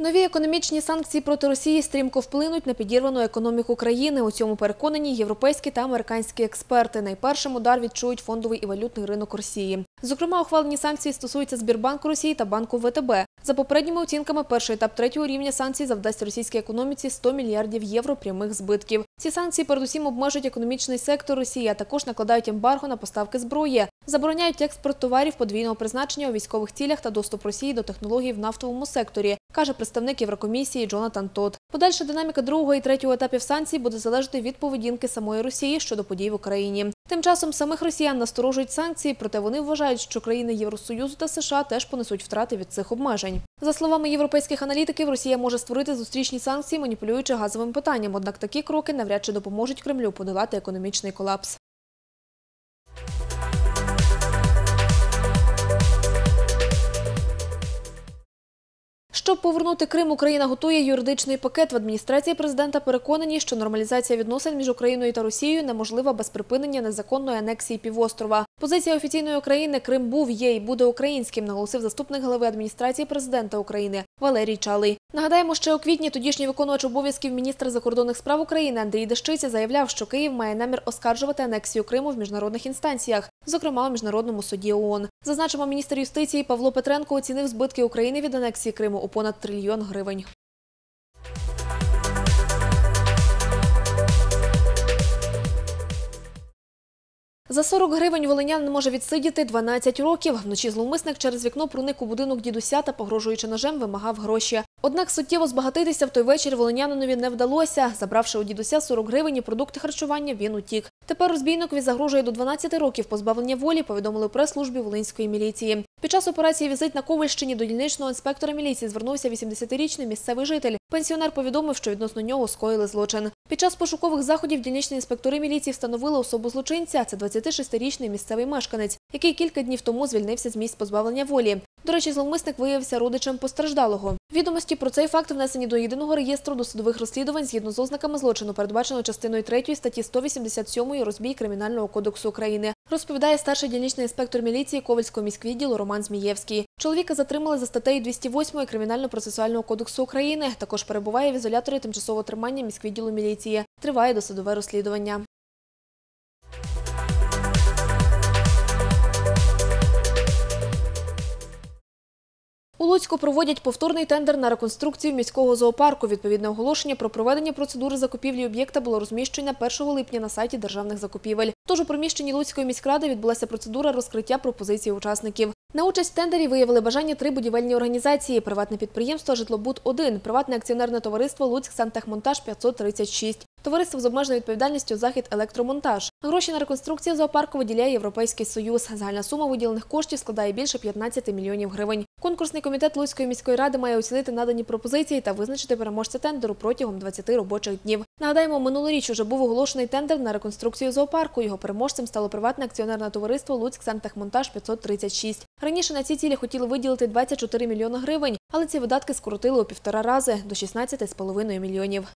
Нові економічні санкції проти Росії стрімко вплинуть на підірвану економіку країни. У цьому переконані європейські та американські експерти. Найпершим удар відчують фондовий і валютний ринок Росії. Зокрема, ухвалені санкції стосуються Збірбанку Росії та банку ВТБ. За попередніми оцінками, перший етап третього рівня санкцій завдасть російській економіці 100 мільярдів євро прямих збитків. Ці санкції передусім обмежують економічний сектор Росії, а також накладають ембарго на поставки зброї, забороняють експорт товарів подвійного призначення у військових цілях та доступ Росії до технологій в нафтовому секторі, каже представник Єврокомісії Джонатан Тот. Подальша динаміка другого і третього етапів санкцій буде залежати від поведінки самої Росії щодо подій в Україні. Тим часом самих росіян насторожують санкції, проте вони вважають, що країни Євросоюзу та США теж понесуть втрати від цих обмежень. За словами європейських аналітиків, Росія може створити зустрічні санкції, маніпулюючи газовим питанням. Однак такі кроки навряд чи допоможуть Кремлю подолати економічний колапс. Щоб повернути Крим, Україна готує юридичний пакет. В адміністрації президента переконані, що нормалізація відносин між Україною та Росією неможлива без припинення незаконної анексії півострова. Позиція офіційної України Крим був, є і буде українським, наголосив заступник голови адміністрації президента України Валерій Чалий. Нагадаємо, ще у квітні тодішній виконувач обов'язків міністра закордонних справ України Андрій Дещиця заявляв, що Київ має намір оскаржувати анексію Криму в міжнародних інстанціях, зокрема у міжнародному суді ООН. Зазначимо, міністр юстиції Павло Петренко оцінив збитки України від анексії Криму у понад трильйон гривень. За 40 гривень волинянин може відсидіти 12 років. Вночі зловмисник через вікно проник у будинок дідуся та, погрожуючи ножем, вимагав гроші. Однак суттєво збагатитися в той вечір волинянинові не вдалося. Забравши у дідуся 40 гривень і продукти харчування, він утік. Тепер розбійникові загрожує до 12 років позбавлення волі, повідомили прес-службі Волинської міліції. Під час операції «Візит» на Ковальщині до дільничного інспектора міліції звернувся 80-річний місцевий житель. Пенсіонер повідомив, що відносно нього скоїли злочин. Під час пошукових заходів дільничні інспектори міліції встановили особу злочинця. Це 26-річний місцевий мешканець, який кілька днів тому звільнився з місць позбавлення волі. До речі, зловмисник виявився родичем постраждалого. Відомості про цей факт внесені до єдиного реєстру досудових розслідувань згідно з ознаками злочину, передбачено частиною 3 статті 187 розбій Кримінального кодексу України. Розповідає старший дільничний інспектор міліції Ковальського міськвідділу Роман Змієвський. Чоловіка затримали за статтею 208 Кримінально-процесуального кодексу України. Також перебуває в ізоляторі тимчасового тримання міськвідділу міліції. Триває досудове розслідування. Луцьку проводять повторний тендер на реконструкцію міського зоопарку. Відповідне оголошення про проведення процедури закупівлі об'єкта було розміщено 1 липня на сайті державних закупівель. Тож у приміщенні Луцької міськради відбулася процедура розкриття пропозицій учасників. На участь в тендері виявили бажання три будівельні організації: приватне підприємство Житлобуд-1, приватне акціонерне товариство Луцьк Сантехмонтаж 536, товариство з обмеженою відповідальністю Захід Електромонтаж. Гроші на реконструкцію зоопарку виділяє Європейський Союз. Загальна сума виділених коштів складає більше 15 мільйонів гривень. Конкурсний комітет Луцької міської ради має оцінити надані пропозиції та визначити переможця тендеру протягом 20 робочих днів. Нагадаємо, минулоріч уже був оголошений тендер на реконструкцію зоопарку. Його переможцем стало приватне акціонерне товариство Луцьк Сантехмонтаж 536. Раніше на ці цілі хотіли виділити 24 мільйони гривень, але ці видатки скоротили у півтора рази до 16,5 мільйонів.